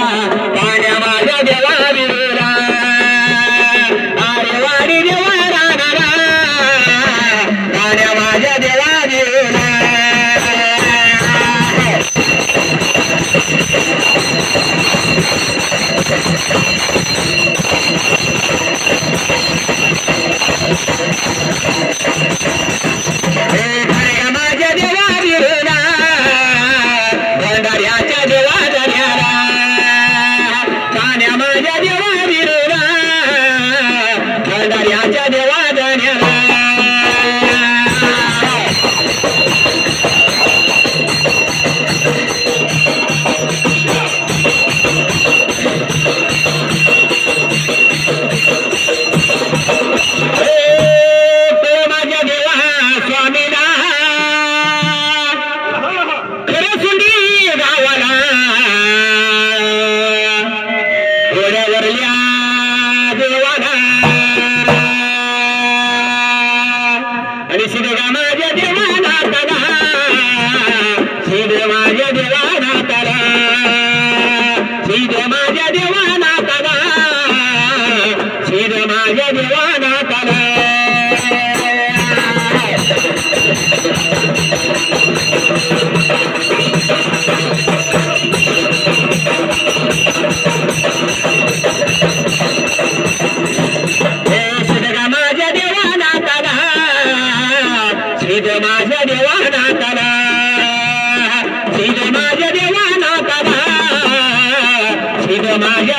पाण्यामाज्या देवा देरा आम्ही वाडी देवा राहणारा पाण्यामाज्या देवारी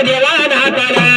ದೇವಾನ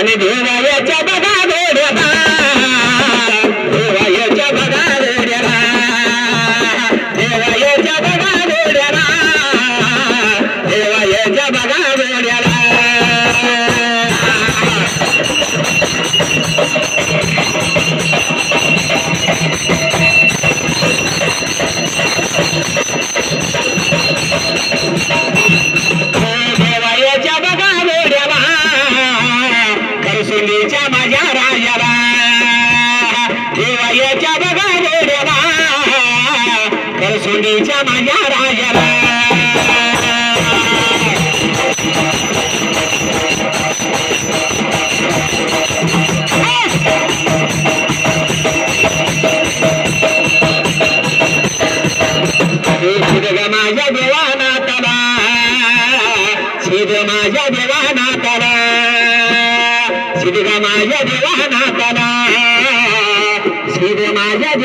आणि देवाच्या बघा गोड సిద్ధమాయ దేవనాథనా సిద్ధమాయ దేవనాథనా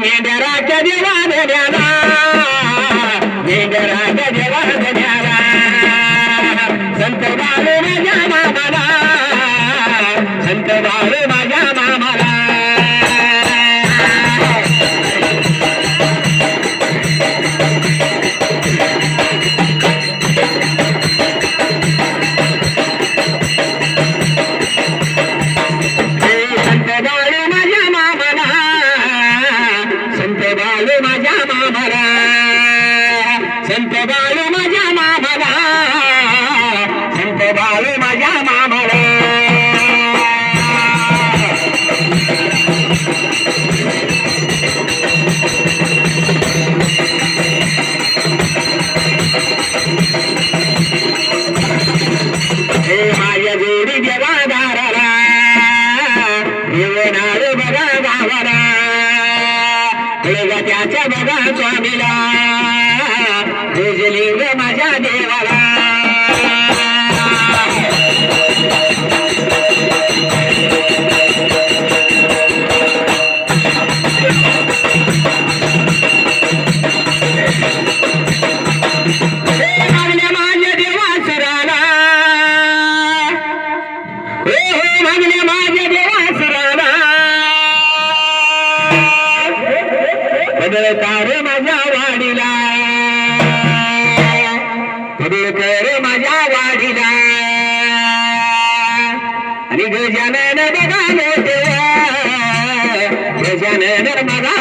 मेंढराच्या देवा धन्याला मेंढराच्या देवा धन्याला संत बाबू माझ्या बाबा देवाला जय जय माझ्या देवाला గజనన మగా మోసవా గజనన మగా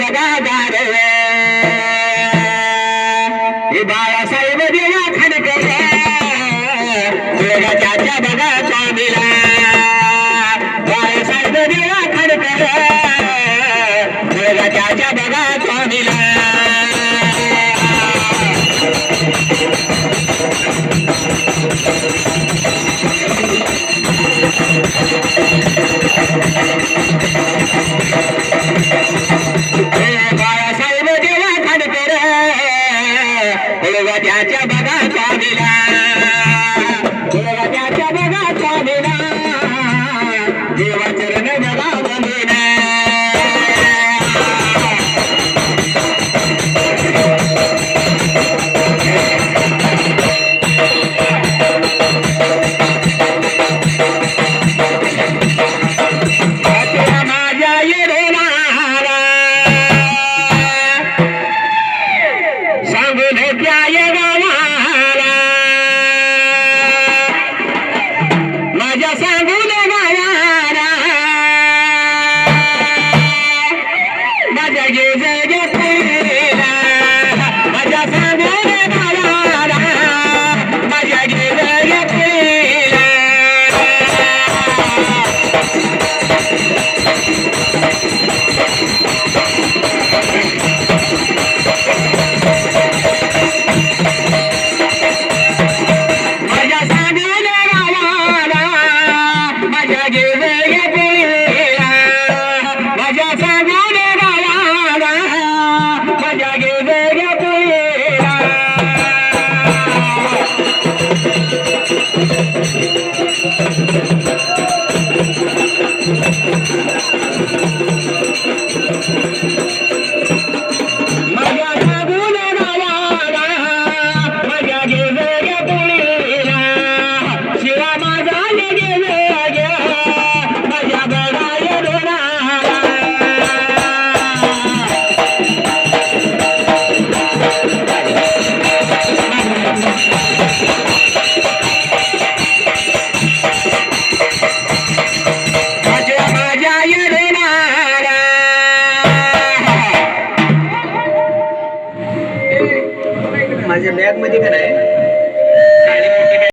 बघादार हे बाळासाहेब देवा खडकर जगाच्या बघा स्वामीला बाळासाहेब देवा खडकर चाचा बघा स्वामीला त्याच्या बाबा स्वामीला Raja Sangu